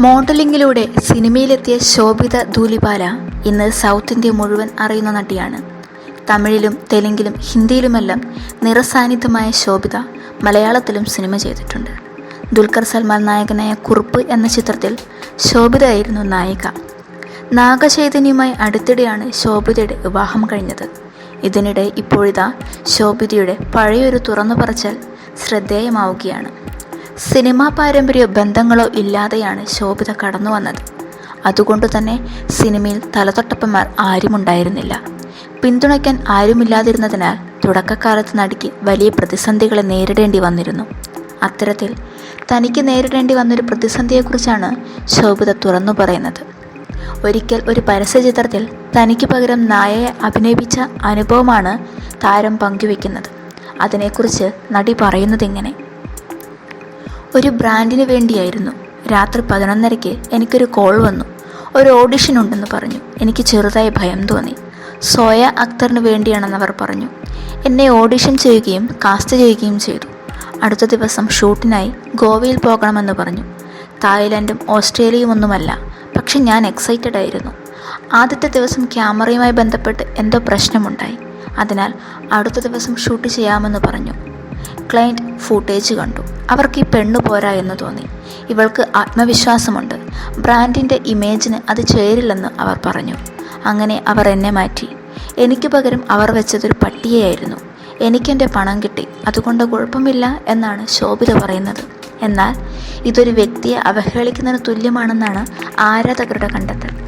മോഡലിംഗിലൂടെ സിനിമയിലെത്തിയ ശോഭിത ധൂലിപാല ഇന്ന് south India മുഴുവൻ അറിയുന്ന നടിയാണ്. തമിഴിലും തെലുങ്കിലും ഹിന്ദിയിലുമെല്ലാം നിറസാന്നിധ്യമായ ശോഭിത മലയാളത്തിലും സിനിമ ചെയ്തിട്ടുണ്ട്. ദുൽഖർ സൽമാൻ നായകനായ കുറുപ്പ് എന്ന ചിത്രത്തിൽ ശോഭിതയായിരുന്നു നായിക. നാഗചൈതന്യവുമായി അടുത്തിടെയാണ് ശോഭിതയുടെ വിവാഹം കഴിഞ്ഞത്. ഇതിനിടെ ഇപ്പോഴിതാ ശോഭിതയുടെ പഴയൊരു തുറന്നു പറച്ചൽ ശ്രദ്ധേയമാവുകയാണ്. സിനിമാ പാരമ്പര്യ ബന്ധങ്ങളോ ഇല്ലാതെയാണ് ശോഭിത കടന്നു വന്നത്. അതുകൊണ്ട് തന്നെ സിനിമയിൽ തലതൊട്ടപ്പന്മാർ ആരുമുണ്ടായിരുന്നില്ല. പിന്തുണയ്ക്കാൻ ആരുമില്ലാതിരുന്നതിനാൽ തുടക്കക്കാലത്ത് നടിക്ക് വലിയ പ്രതിസന്ധികളെ നേരിടേണ്ടി വന്നിരുന്നു. അത്തരത്തിൽ തനിക്ക് നേരിടേണ്ടി വന്നൊരു പ്രതിസന്ധിയെക്കുറിച്ചാണ് ശോഭിത തുറന്നു പറയുന്നത്. ഒരിക്കൽ ഒരു പരസ്യചിത്രത്തിൽ തനിക്ക് പകരം നായയെ അഭിനയിപ്പിച്ച അനുഭവമാണ് താരം പങ്കുവെക്കുന്നത്. അതിനെക്കുറിച്ച് നടി പറയുന്നതിങ്ങനെ ഒരു ബ്രാൻഡിന് വേണ്ടിയായിരുന്നു. രാത്രി പതിനൊന്നരയ്ക്ക് എനിക്കൊരു കോൾ വന്നു. ഒരു ഓഡിഷൻ ഉണ്ടെന്ന് പറഞ്ഞു. എനിക്ക് ചെറുതായി ഭയം തോന്നി. സോയ അക്തറിന് വേണ്ടിയാണെന്ന് അവർ പറഞ്ഞു. എന്നെ ഓഡിഷൻ ചെയ്യുകയും കാസ്റ്റ് ചെയ്യുകയും ചെയ്തു. അടുത്ത ദിവസം ഷൂട്ടിനായി ഗോവയിൽ പോകണമെന്ന് പറഞ്ഞു. തായ്ലാൻഡും ഓസ്ട്രേലിയയും ഒന്നുമല്ല പക്ഷെ ഞാൻ എക്സൈറ്റഡ് ആയിരുന്നു. ആദ്യത്തെ ദിവസം ക്യാമറയുമായി ബന്ധപ്പെട്ട് എന്തോ പ്രശ്നമുണ്ടായി. അതിനാൽ അടുത്ത ദിവസം ഷൂട്ട് ചെയ്യാമെന്ന് പറഞ്ഞു. ക്ലയന്റ് ഫൂട്ടേജ് കണ്ടു. അവർക്ക് ഈ പെണ്ണു പോരാ എന്ന് തോന്നി. ഇവൾക്ക് ആത്മവിശ്വാസമുണ്ട്. ബ്രാൻഡിന്റെ ഇമേജിന് അത് ചേരില്ലെന്ന് അവർ പറഞ്ഞു. അങ്ങനെ അവർ എന്നെ മാറ്റി. എനിക്ക് പകരം അവർ വെച്ചതൊരു പട്ടിയെയായിരുന്നു. എനിക്കെന്റെ പണം കിട്ടി. അതുകൊണ്ട് കുഴപ്പമില്ല എന്നാണ് ശോഭിത പറയുന്നത്. എന്നാൽ ഇതൊരു വ്യക്തിയെ അവഹേളിക്കുന്നതിന് തുല്യമാണെന്നാണ് ആരാധകരുടെ കണ്ടെത്തൽ.